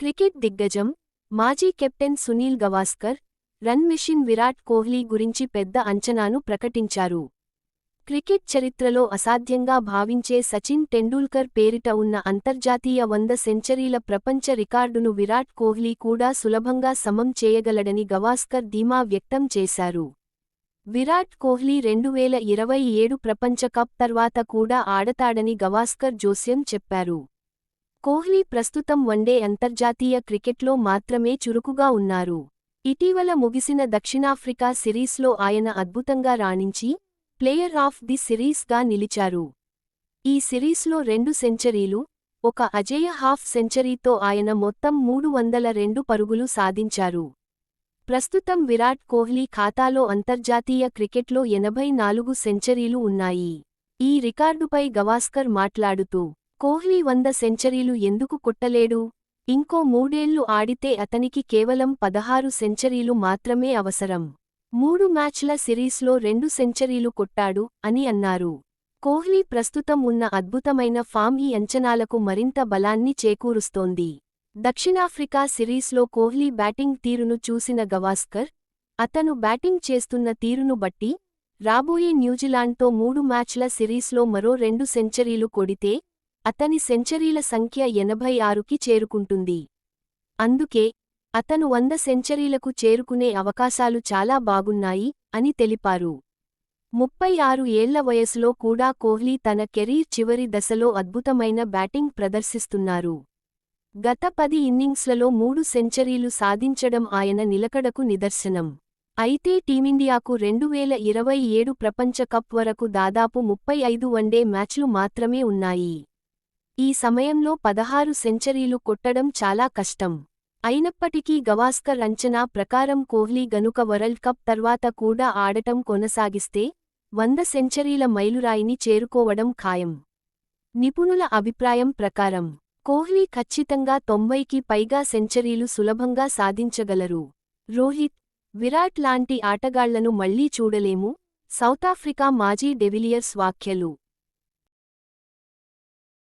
Cricket దిగ్గజం మాజీ captain Sunil Gavaskar run machine Virat Kohli గురించి పెద్ద అంచనాను ప్రకటించారు. క్రికెట్ చరిత్రలో అసాధ్యంగా భావించే సచిన్ టెండూల్కర్ పేరిట ఉన్న అంతర్జాతీయ వంద సెంచరీల ప్రపంచ రికార్డును విరాట్ కోహ్లీ కూడా సులభంగా సమం చేయగలడని గవాస్కర్ ధీమా వ్యక్తం చేశారు. విరాట్ కోహ్లీ రెండువేల ఇరవై ఏడు ప్రపంచ కప్ తర్వాత కూడా ఆడతాడని గవాస్కర్ జోస్యం చెప్పారు. కోహ్లీ ప్రస్తుతం వన్డే అంతర్జాతీయ క్రికెట్లో మాత్రమే చురుకుగా ఉన్నారు. ఇటీవల ముగిసిన దక్షిణాఫ్రికా సిరీస్లో ఆయన అద్భుతంగా రాణించి ప్లేయర్ ఆఫ్ ది సిరీస్గా నిలిచారు. ఈ సిరీస్లో రెండు సెంచరీలు ఒక అజేయ హాఫ్ సెంచరీతో ఆయన మొత్తం మూడు వందల రెండు పరుగులు సాధించారు. ప్రస్తుతం విరాట్ కోహ్లీ ఖాతాలో అంతర్జాతీయ క్రికెట్లో ఎనభై నాలుగు సెంచరీలు ఉన్నాయి. ఈ రికార్డుపై గవాస్కర్ మాట్లాడుతూ కోహ్లీ వంద సెంచరీలు ఎందుకు కొట్టలేడు? ఇంకో మూడేళ్ళు ఆడితే అతనికి కేవలం పదహారు సెంచరీలు మాత్రమే అవసరం. మూడు మ్యాచ్ల సిరీస్లో రెండు సెంచరీలు కొట్టాడు అని అన్నారు. కోహ్లీ ప్రస్తుతం ఉన్న అద్భుతమైన ఫామ్ ఈ అంచనాలకు మరింత బలాన్ని చేకూరుస్తోంది. దక్షిణాఫ్రికా సిరీస్లో కోహ్లీ బ్యాటింగ్ తీరును చూసిన గవాస్కర్ అతను బ్యాటింగ్ చేస్తున్న తీరును బట్టి రాబోయే న్యూజిలాండ్తో మూడు మ్యాచ్ల సిరీస్లో మరో రెండు సెంచరీలు కొడితే అతని సెంచరీల సంఖ్య ఎనభై ఆరుకి చేరుకుంటుంది. అందుకే అతను వంద సెంచరీలకు చేరుకునే అవకాశాలు చాలా బాగున్నాయి అని తెలిపారు. ముప్పై ఆరు ఏళ్ళ వయసులో కూడా కోహ్లీ తన కెరీర్ చివరి దశలో అద్భుతమైన బ్యాటింగ్ ప్రదర్శిస్తున్నారు. గత పది ఇన్నింగ్స్లలో మూడు సెంచరీలు సాధించడం ఆయన నిలకడకు నిదర్శనం. అయితే టీమిండియాకు రెండువేల ఇరవై ఏడు ప్రపంచ కప్ వరకు దాదాపు ముప్పై ఐదు వన్డే మ్యాచ్లు మాత్రమే ఉన్నాయి. ఈ సమయంలో పదహారు సెంచరీలు కొట్టడం చాలా కష్టం. అయినప్పటికీ గవాస్కర్ అంచనా ప్రకారం కోహ్లీ గనుక వరల్డ్ కప్ తర్వాత కూడా ఆడటం కొనసాగిస్తే వంద సెంచరీల మైలురాయిని చేరుకోవడం ఖాయం. నిపుణుల అభిప్రాయం ప్రకారం కోహ్లీ ఖచ్చితంగా తొంభైకి పైగా సెంచరీలు సులభంగా సాధించగలరు. రోహిత్ విరాట్ లాంటి ఆటగాళ్ళను మళ్ళీ చూడలేము. సౌతాఫ్రికా మాజీ డెవిలియర్స్ వాఖ్యలు